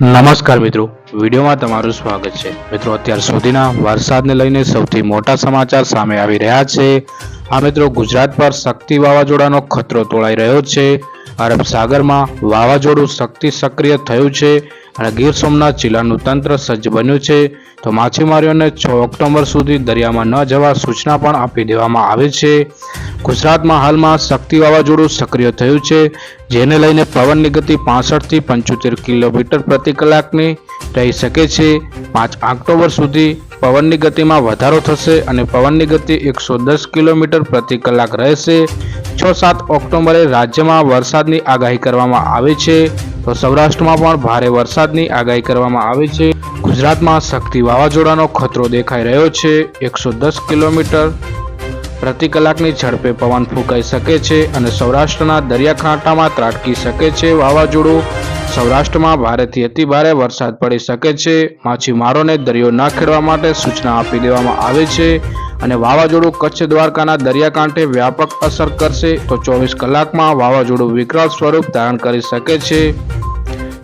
નમસ્કાર મિત્રો. વિડીયોમાં તમારું સ્વાગત છે. મિત્રો, અત્યાર સુધીના વરસાદને લઈને સૌથી મોટા સમાચાર સામે આવી રહ્યા છે. આ મિત્રો, ગુજરાત પર શક્તિ વાવાઝોડાનો ખતરો તોળાઈ રહ્યો છે. અરબ સાગરમાં વાવાઝોડું શક્તિ સક્રિય થયું છે અને ગીર સોમનાથ જિલ્લાનું તંત્ર સજ્જ બન્યું છે. તો માછીમારીઓને છ ઓક્ટોબર સુધી દરિયામાં ન જવા સૂચના પણ આપી દેવામાં આવી છે. ગુજરાતમાં હાલમાં શક્તિ વાવાઝોડું સક્રિય થયું છે, જેને લઈને પવનની ગતિ પાસઠથી પંચોતેર કિલોમીટર પ્રતિ કલાકની રહી શકે છે. પાંચ ઓક્ટોબર સુધી પવનની ગતિમાં વધારો થશે અને પવનની ગતિ એકસો દસ કિલોમીટર પ્રતિ કલાક રહેશે. છ સાત ઓક્ટોબરે રાજ્યમાં વરસાદની આગાહી કરવામાં આવી છે, તો સૌરાષ્ટ્રમાં પણ ભારે વરસાદની આગાહી કરવામાં આવી છે. ગુજરાતમાં શક્તિ વાવાઝોડાનો ખતરો દેખાઈ રહ્યો છે, એકસો દસ કિલોમીટર પ્રતિ કલાકની ઝડપે પવન ફૂંકાઈ શકે છે અને સૌરાષ્ટ્રના દરિયાકાંઠામાં ત્રાટકી શકે છે વાવાઝોડું. સૌરાષ્ટ્રમાં ભારેથી અતિ ભારે વરસાદ પડી શકે છે. માછીમારોને દરિયો ન ખેડવા માટે સૂચના આપી દેવામાં આવે છે અને વાવાઝોડું કચ્છ દ્વારકાના દરિયાકાંઠે વ્યાપક અસર કરશે તો ચોવીસ કલાકમાં વાવાઝોડું વિકરાળ સ્વરૂપ ધારણ કરી શકે છે.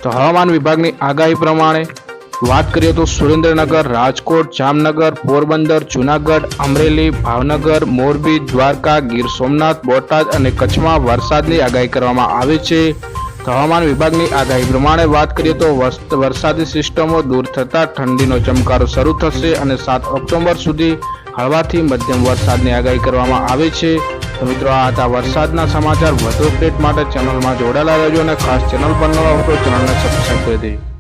તો હવામાન વિભાગની આગાહી પ્રમાણે વાત કરીએ તો સુરેન્દ્રનગર, રાજકોટ, જામનગર, પોરબંદર, જુનાગઢ, અમરેલી, ભાવનગર, મોરબી, દ્વારકા, ગીર સોમનાથ, બોટાદ અને કચ્છમાં વરસાદની આગાહી કરવામાં આવી છે. હવામાન વિભાગની આગાહી પ્રમાણે વાત કરીએ તો વરસ- વરસાદી સિસ્ટમો દૂર થતાં ઠંડીનો ચમકારો શરૂ થશે અને સાત ઓક્ટોબર સુધી હળવાથી મધ્યમ વરસાદની આગાહી કરવામાં આવી છે. તો મિત્રો, આ હતા વરસાદના સમાચાર. વધુ અપડેટ માટે ચેનલમાં જોડાયેલા રહેજો અને ખાસ ચેનલ પર નવા હોય તો ચેનલને સબસ્ક્રાઈબ કરી દેજો.